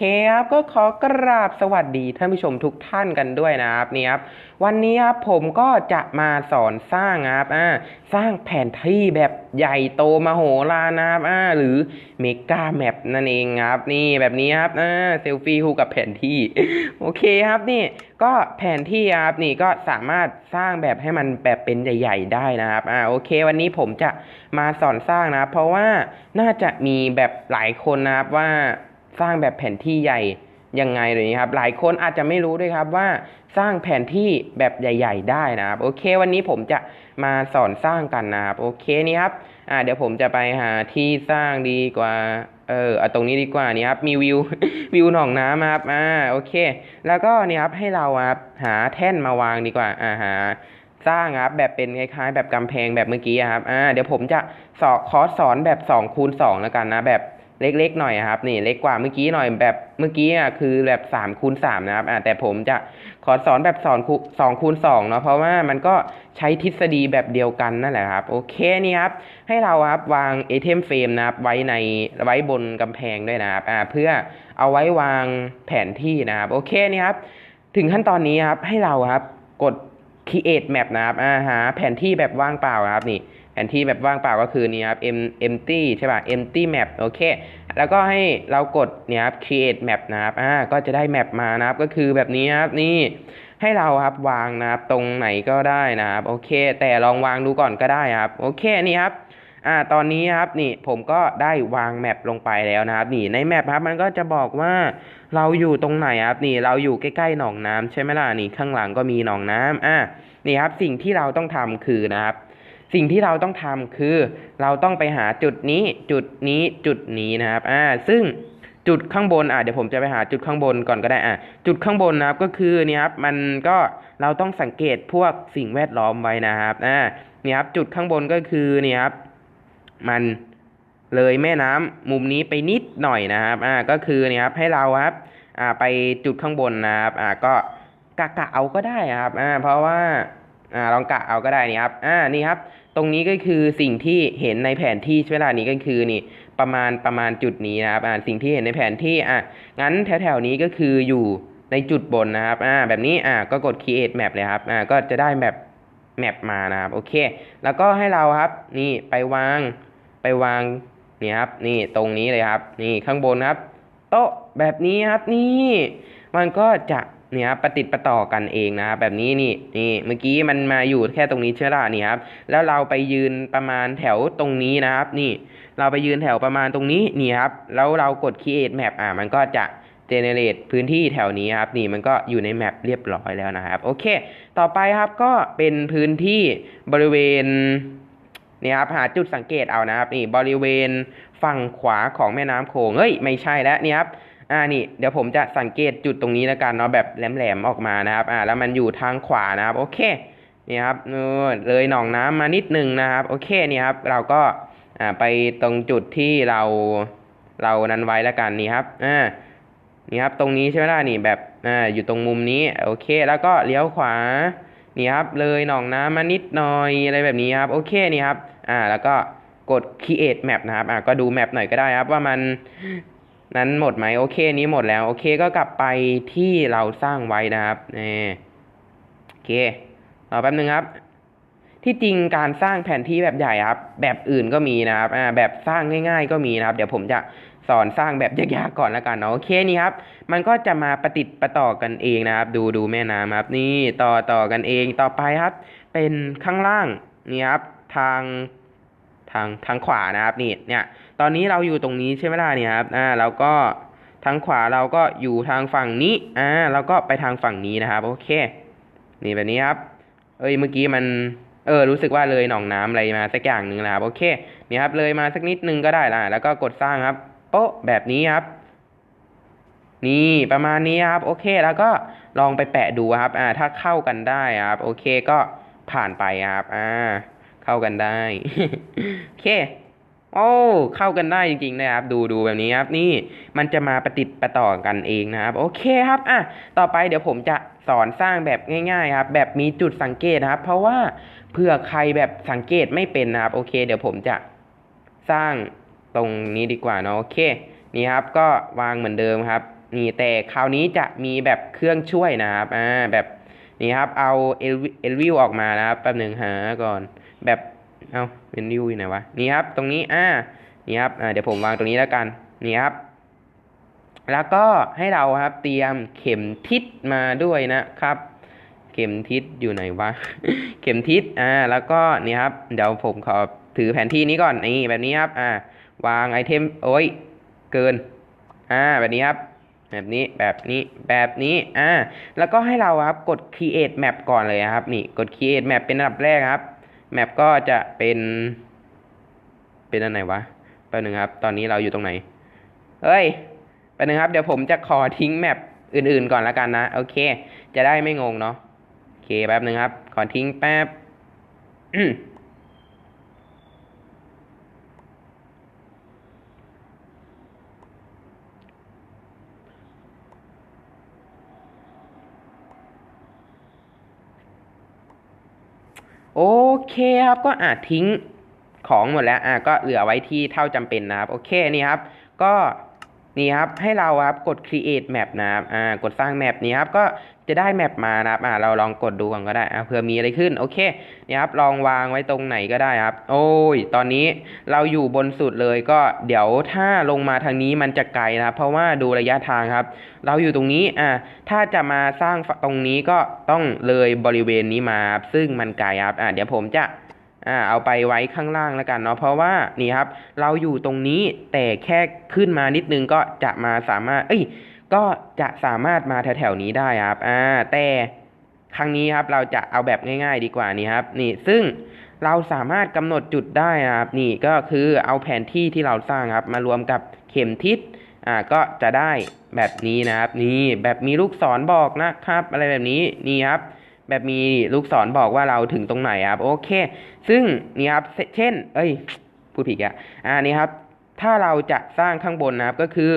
คครับก็ขอกราบสวัสดีท่านผู้ชมทุกท่านกันด้วยนะครับนี่ครับวันนี้ครับผมก็จะมาสอนสร้างครับอ่าสร้างแผนที่แบบใหญ่โตมโหฬารนะครับอ่าหรือเมกาแมปนั่นเองครับนี่แบบนี้ครับอ่าเซลฟี่คู่กับแผนที่โอเคครับนี่ก็แผนที่ครับนี่ก็สามารถสร้างแบบให้มันแบบเป็นใหญ่ ๆ ได้นะครับอ่าโอเค วันนี้ผมจะมาสอนสร้างนะเพราะว่าน่าจะมีแบบหลายคนนะครับว่า สร้างแบบแผนที่ใหญ่ยังไงเลยนะครับ หลายคนอาจจะไม่รู้ด้วยครับว่าสร้างแผนที่แบบใหญ่ ๆ ได้นะครับ โอเค วันนี้ผมจะมาสอนสร้างกันนะครับ โอเคนี่ครับอ่าเดี๋ยวผมจะไปหาที่สร้างดีกว่า เออเอาตรงนี้ดีกว่านี่ครับ มีวิววิวหนองน้ำครับ อ่า โอเค แล้วก็นี่ครับให้เราครับหาแท่นมาวางดีกว่า อ่าหาสร้างครับแบบเป็นคล้ายๆ แบบกำแพงแบบเมื่อกี้ครับ อ่า เดี๋ยวผมจะสอนคอร์สสอนแบบ2คูณ2แล้วกันนะแบบ เล็กๆหน่อยครับนี่เล็กกว่าเมื่อกี้หน่อยแบบเมื่อกี้อะคือแบบ3คูณ3นะครับอ่าแต่ผมจะขอสอนแบบสอนสองคูณสองเนาะเพราะว่ามันก็ใช้ทฤษฎีแบบเดียวกันนั่นแหละครับ โอเคนี่ครับ ให้เราครับวางเอเทมเฟรมนะครับ ไว้ในไว้บนกำแพงด้วยนะครับอ่าเพื่อเอาไว้วางแผนที่นะครับ โอเคนี่ครับ ถึงขั้นตอนนี้ครับให้เราครับกด create map นะครับอ่าหาแผนที่แบบว่างเปล่าครับนี่ แผนที่แบบว่างเปล่าก็คือนี่ครับ em empty ใช่ป่ะ empty map โอเค แล้วก็ให้เรากดเนี่ยครับ create map นะครับอ่าก็จะได้แมปมานะครับก็คือแบบนี้ครับนี่ให้เราครับวางนะครับตรงไหนก็ได้นะครับโอเค แต่ลองวางดูก่อนก็ได้ครับโอเคนี่ครับอ่าตอนนี้ครับนี่ผมก็ได้วางแมปลงไปแล้วนะครับนี่ในแมปครับมันก็จะบอกว่าเราอยู่ตรงไหนครับนี่เราอยู่ใกล้ๆหนองน้ำใช่ไหมล่ะนี่ข้างหลังก็มีหนองน้ำอ่านี่ครับสิ่งที่เราต้องทำคือนะครับ สิ่งที่เราต้องทำคือ เราต้องไปหาจุดนี้จุดนี้จุดนี้นะครับอ่าซึ่งจุดข้างบนอ่าเดี๋ยวผมจะไปหาจุดข้างบนก่อนก็ได้อ่าจุดข้างบนนะครับก็คือนี่ครับมันก็เราต้องสังเกตพวกสิ่งแวดล้อมไว้นะครับอ่านี่ครับจุดข้างบนก็คือนี่ครับมันเลยแม่น้ำมุมนี้ไปนิดหน่อยนะครับอ่าก็คือนี่ครับให้เราครับอ่าไปจุดข้างบนนะครับอ่าก็กะกะเอาก็ได้ครับอ่าเพราะว่า อ่าลองกะเอาก็ได้นี่ครับอ่านี่ครับ ตรงนี้ก็คือสิ่งที่เห็นในแผนที่เวลานี้ก็คือนี่ประมาณประมาณจุดนี้นะครับอ่าสิ่งที่เห็นในแผนที่อะงั้นแถวๆนี้ก็คืออยู่ในจุดบนนะครับอ่าแบบนี้อ่าก็กด create map เลยครับอ่าก็จะได้แมปแมปมานะครับโอเค แล้วก็ให้เราครับนี่ไปวางไปวางนี่ครับนี่ตรงนี้เลยครับ นี่ข้างบนครับ โต๊ะแบบนี้ครับนี่ มันก็จะ นี่ยครับประติดประต่อกันเองนะครับแบบนี้นี่นี่เมื่อกี้มันมาอยู่แค่ตรงนี้เชื่อละนี่ครับแล้วเราไปยืนประมาณแถวตรงนี้นะครับ นี่ เราไปยืนแถวประมาณตรงนี้นี่ครับ แล้วเรากด create map อ่ามันก็จะ generate พื้นที่แถวนี้ครับนี่มันก็อยู่ในแมปเรียบร้อยแล้วนะครับ โอเค ต่อไปครับก็เป็นพื้นที่บริเวณนี่ครับหาจุดสังเกตเอานะครับนี่บริเวณฝั่งขวาของแม่น้ำโขงเฮ้ยไม่ใช่แล้วนี่ครับ อ่านี่เดี๋ยวผมจะสังเกตจุดตรงนี้แล้วกันเนาะแบบแหลมๆออกมานะครับ อ่า แล้วมันอยู่ทางขวานะครับ โอเคนี่ครับเออเลยหนองน้ำมานิดนึงนะครับ โอเคนี่ครับ เราก็อ่าไปตรงจุดที่เราเรานั้นไว้แล้วกันนี่ครับอ่านี่ครับตรงนี้ใช่ไหมล่ะนี่แบบอ่าอยู่ตรงมุมนี้โอเค แล้วก็เลี้ยวขวานี่ครับ เลยหนองน้ำมานิดหน่อยอะไรแบบนี้ครับ โอเคนี่ครับ อ่า แล้วก็กด create map นะครับ อ่าก็ดูแมปหน่อยก็ได้ครับ ว่ามัน นั้นหมดไหมโอเคนี้หมดแล้ว โอเคก็กลับไปที่เราสร้างไว้นะครับนี่โอเครอแป๊บนึงครับ ที่จริงการสร้างแผนที่แบบใหญ่ครับ แบบอื่นก็มีนะครับอ่าแบบสร้างง่าย ๆ ก็มีนะครับ เดี๋ยวผมจะสอนสร้างแบบยากๆก่อนแล้วกันเนาะโอเคนี่ครับ มันก็จะมาประติดประต่อกันเองนะครับ ดูดูแม่น้ำครับ นี่ต่อต่อกันเองต่อไปครับ เป็นข้างล่างนี่ครับ ทาง ทางทางขวานะครับนี่เนี่ยตอนนี้เราอยู่ตรงนี้ใช่ไหมล่ะเนี่ยครับอ่าเราก็ทางขวาเราก็อยู่ทางฝั่งนี้อ่าเราก็ไปทางฝั่งนี้นะครับ โอเค นี่แบบนี้ครับ เอ้ยเมื่อกี้มันเออรู้สึกว่าเลยหนองน้ำอะไรมาสักอย่างหนึ่งนะครับโอเคนี่ครับเลยมาสักนิดนึงก็ได้ละแล้วก็กดสร้างครับโป๊ะแบบนี้ครับ นี่ประมาณนี้ครับ โอเค แล้วก็ลองไปแปะดูครับ อ่า ถ้าเข้ากันได้ครับ โอเคก็ผ่านไปครับ อ่า เข้ากันได้ โอเค โอ้ เข้ากันได้จริงๆนะครับ ดูดูแบบนี้ครับ นี่มันจะมาประติดประต่อกันเองนะครับ โอเคครับ อะ ต่อไปเดี๋ยวผมจะสอนสร้างแบบง่าย ๆ ครับ แบบมีจุดสังเกตนะครับ เพราะว่าเผื่อใครแบบสังเกตไม่เป็นนะครับ โอเค เดี๋ยวผมจะสร้างตรงนี้ดีกว่าเนาะ โอเค นี่ครับ ก็วางเหมือนเดิมครับ นี่แต่คราวนี้จะมีแบบเครื่องช่วยนะครับ อ่า แบบนี่ครับ เอาเอลวิวออกมานะครับแป๊บหนึ่งหาก่อน แบบเอาเอลวิวอยู่ไหนวะนี่ครับ ตรงนี้อ่านี่ครับอ่าเดี๋ยวผมวางตรงนี้แล้วกันนี่ครับ แล้วก็ให้เราครับ เตรียมเข็มทิศมาด้วยนะครับ เข็มทิศอยู่ไหนวะเข็มทิศอ่า แล้วก็นี่ครับ เดี๋ยวผมขอถือแผนที่นี้ก่อนนี่แบบนี้ครับอ่าวางไอเทมโอ้ยเกินอ่าแบบนี้ครับแบบนี้แบบนี้แบบนี้อ่าแล้วก็ให้เราครับกด create map ก่อนเลยครับ นี่กด create map เป็นอันดับแรกครับ แมปก็จะเป็น เป็นอันไหนวะแป๊บนึงครับ ตอนนี้เราอยู่ตรงไหนเฮ้ยแป๊บนึงครับ เดี๋ยวผมจะขอทิ้งแมปอื่นๆก่อนละกันนะ โอเค จะได้ไม่งงเนาะ โอเคแป๊บนึงครับ ขอทิ้งแป๊บ โอเคครับก็อาจทิ้งของหมดแล้วอะก็เหลือไว้ที่เท่าจำเป็นนะครับ โอเคนี่ครับ ก็นี่ครับให้เราครับกด create map นะครับอ่ากดสร้าง map นี้ครับก็ จะได้แมปมานะครับอ่าเราลองกดดูก่อนก็ได้อ่าเผื่อมีอะไรขึ้นโอเคนี่ครับลองวางไว้ตรงไหนก็ได้ครับ โอ้ย ตอนนี้เราอยู่บนสุดเลยก็เดี๋ยวถ้าลงมาทางนี้มันจะไกลนะครับ เพราะว่าดูระยะทางครับ เราอยู่ตรงนี้อ่าถ้าจะมาสร้างตรงนี้ก็ต้องเลยบริเวณนี้มาครับซึ่งมันไกลครับอ่าเดี๋ยวผมจะอ่าเอาไปไว้ข้างล่างแล้วกันเนาะเพราะว่านี่ครับ เราอยู่ตรงนี้แต่แค่ขึ้นมานิดนึงก็จะมาสามารถ เอ้ย ก็จะสามารถมาแถวๆนี้ได้ครับ อ่า แต่ครั้งนี้ครับเราจะเอาแบบง่าย ๆ ดีกว่านี่ครับ นี่ซึ่งเราสามารถกำหนดจุดได้นะครับ นี่ก็คือเอาแผนที่ที่เราสร้างครับ มารวมกับเข็มทิศอ่าก็จะได้แบบนี้นะครับ นี่แบบมีลูกศรบอกนะครับ อะไรแบบนี้นี่ครับแบบมีลูกศรบอกว่าเราถึงตรงไหนครับ โอเค ซึ่งนี่ครับเช่น เอ้ยพูดผิดอะอ่านี่ครับ ถ้าเราจะสร้างข้างบนนะครับก็คือ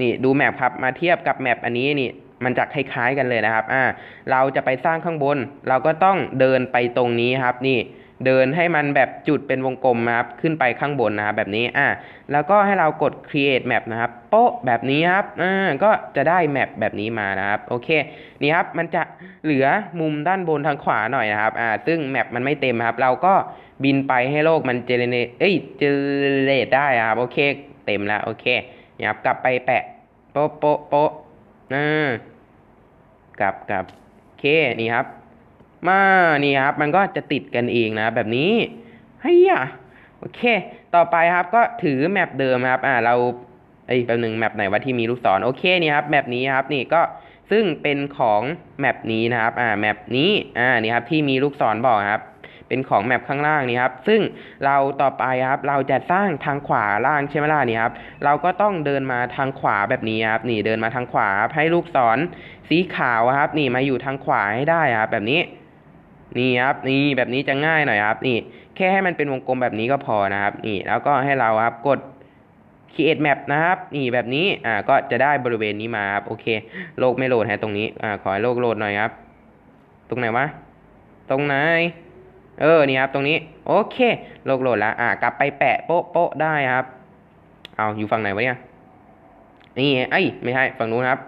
นี่ดูแมปครับมาเทียบกับแมปอันนี้นี่มันจะคล้ายๆกันเลยนะครับ อ่า เราจะไปสร้างข้างบน เราก็ต้องเดินไปตรงนี้ครับ นี่ เดินให้มันแบบจุดเป็นวงกลมนะครับ ขึ้นไปข้างบนนะครับแบบนี้ อ่า แล้วก็ให้เรากด create map นะครับ โป๊ะแบบนี้ครับ อ่า ก็จะได้แมปแบบนี้มานะครับ โอเค นี่ครับ มันจะเหลือมุมด้านบนทางขวาหน่อยนะครับ อ่า ซึ่งแมปมันไม่เต็มครับ เราก็บินไปให้โลกมันเจเนเรตเอ้ย เจเนเรตได้ครับ โอเค เต็มแล้ว โอเค นี่ครับกลับไปแปะ โป๊ะโป๊ะโป๊ะอ่ากลับกลับเคนี่ครับ มานี่ครับ มันก็จะติดกันเองนะ แบบนี้เฮียโอเค ต่อไปครับก็ถือแมปเดิมครับ อ่าเราเอ้ยแป๊บหนึ่งแมปไหนว่าที่มีลูกศรโอเคนี่ครับแมปนี้ครับนี่ก็ซึ่งเป็นของแมปนี้นะครับ อ่าแมปนี้อ่านี่ครับที่มีลูกศรบอกครับ เป็นของแมปข้างล่างนี่ครับ ซึ่งเราต่อไปครับ เราจะสร้างทางขวาล่างใช่ไหมล่ะนี่ครับ เราก็ต้องเดินมาทางขวาแบบนี้ครับ นี่เดินมาทางขวาให้ลูกศรสีขาวครับ นี่มาอยู่ทางขวาให้ได้ครับแบบนี้ นี่ครับ นี่แบบนี้จะง่ายหน่อยครับ นี่แค่ให้มันเป็นวงกลมแบบนี้ก็พอนะครับ นี่ แล้วก็ให้เราครับกด create map นะครับ นี่แบบนี้ อ่า ก็จะได้บริเวณนี้มาครับ โอเค โลกไม่โหลดฮะตรงนี้ อ่า ขอให้โลกโหลดหน่อยครับ ตรงไหนวะ ตรงไหน เออนี่ครับตรงนี้โอเคโลกโหลดแล้วอ่ากลับไปแปะโป๊ะโป๊ะได้ครับ เอาอยู่ฝั่งไหนวะเนี่ยนี่ไอ้ไม่ใช่ฝั่งนู้นครับ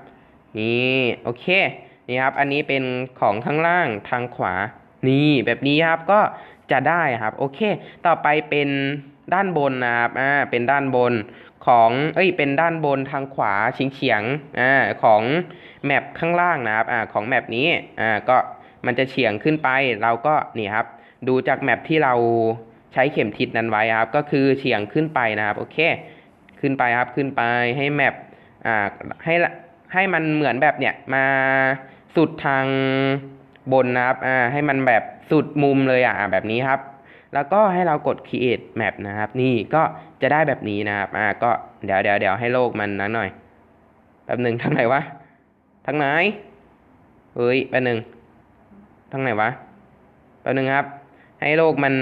นี่โอเคนี่ครับ อันนี้เป็นของข้างล่างทางขวา นี่แบบนี้ครับก็จะได้ครับ โอเค ต่อไปเป็นด้านบนนะครับอ่าเป็นด้านบนของเอ้ยเป็นด้านบนทางขวาเฉียงเฉียงๆอ่าของแมปข้างล่างนะครับอ่าของแมปนี้อ่าก็มันจะเฉียงขึ้นไปเราก็นี่ครับ ดูจากแมปที่เราใช้เข็มทิศนั้นไว้ครับ ก็คือเฉียงขึ้นไปนะครับ โอเค ขึ้นไปครับ ขึ้นไปให้แมปอ่าให้ให้มันเหมือนแบบเนี่ยมาสุดทางบนนะครับ อ่า ให้มันแบบสุดมุมเลยอะ แบบนี้ครับ แล้วก็ให้เรากด create map นะครับ นี่ก็จะได้แบบนี้นะครับ อ่า ก็เดี๋ยวเดี๋ยวเดี๋ยวให้โลกมันนั้นหน่อย แป๊บหนึ่งทางไหนวะ ทางไหน เฮ้ย แป๊บหนึ่งทางไหนวะ แป๊บหนึ่งครับ ให้โลกมัน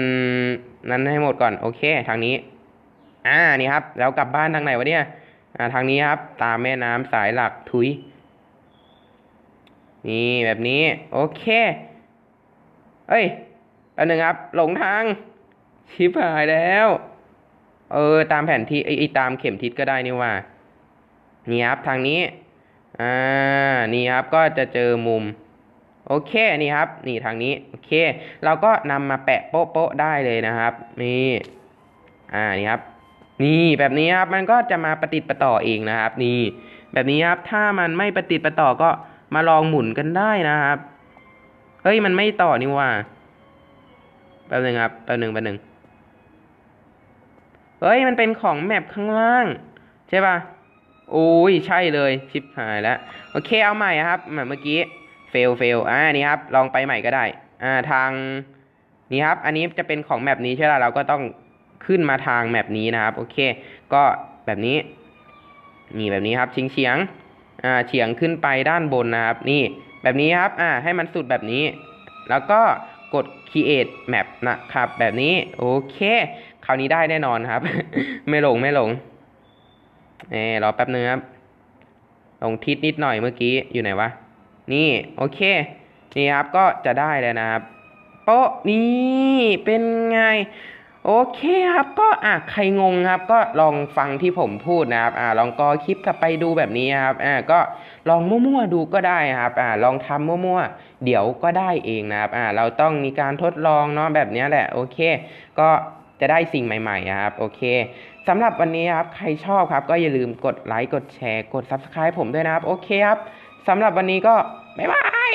นั้นให้หมดก่อน โอเค ทางนี้ อ่านี่ครับ แล้วกลับบ้านทางไหนวะเนี่ยอ่าทางนี้ครับ ตามแม่น้ำสายหลักทุย นี่แบบนี้ โอเค เอ้ยแป๊บนึงครับ หลงทาง ชิบหายแล้ว เออ ตามแผนที่ไอ้ไอ้ตามเข็มทิศก็ได้นี่ว่า นี่ครับ ทางนี้ อ่า นี่ครับ ก็จะเจอมุม โอเคนี่ครับ นี่ทางนี้โอเค เราก็นำมาแปะโป๊ะโป๊ะๆได้เลยนะครับ นี่อ่านี่ครับ นี่แบบนี้ครับมันก็จะมาประติดประต่อเองนะครับ นี่ แบบนี้ครับถ้ามันไม่ประติดประต่อก็มาลองหมุนกันได้นะครับเฮ้ยมันไม่ต่อนี่ว่าแป๊บนึงครับแป๊บนึงแป๊บนึงเฮ้ยมันเป็นของแมปข้างล่าง ใช่ป่ะโอ้ยใช่เลยชิปหายแล้วโอเคเอาใหม่ครับเหมือนเมื่อกี้ เฟลเฟลอ่านี่ครับลองไปใหม่ก็ได้อ่าทางนี่ครับ อันนี้จะเป็นของแมปนี้ใช่ไหมเราก็ต้องขึ้นมาทางแมปนี้นะครับ โอเค ก็แบบนี้ นี่แบบนี้ครับชิงเฉียงอ่าเฉียงขึ้นไปด้านบนนะครับ นี่แบบนี้ครับอ่าให้มันสุดแบบนี้ แล้วก็กด create map นะครับ แบบนี้โอเค คราวนี้ได้แน่นอนครับ ไม่หลงไม่หลงเออรอแป๊บนึงครับลงทิศนิดหน่อยเมื่อกี้อยู่ไหนวะ นี่โอเค นี่ครับก็จะได้แล้วนะครับโป๊ะนี่เป็นไง โอเคครับก็อะใครงงครับ ก็ลองฟังที่ผมพูดนะครับ อ่าลองกอคลิปกลับไปดูแบบนี้ครับ อ่าก็ลองมั่วๆดูก็ได้ครับ อ่าลองทำมั่วๆเดี๋ยวก็ได้เองนะครับ อ่าเราต้องมีการทดลองเนาะแบบนี้แหละ โอเค ก็จะได้สิ่งใหม่ๆครับ โอเคสำหรับวันนี้ครับ ใครชอบครับ ก็อย่าลืมกดไลค์ กดแชร์ กด subscribe ผมด้วยนะครับ โอเคครับ สำหรับวันนี้ก็บ๊ายบาย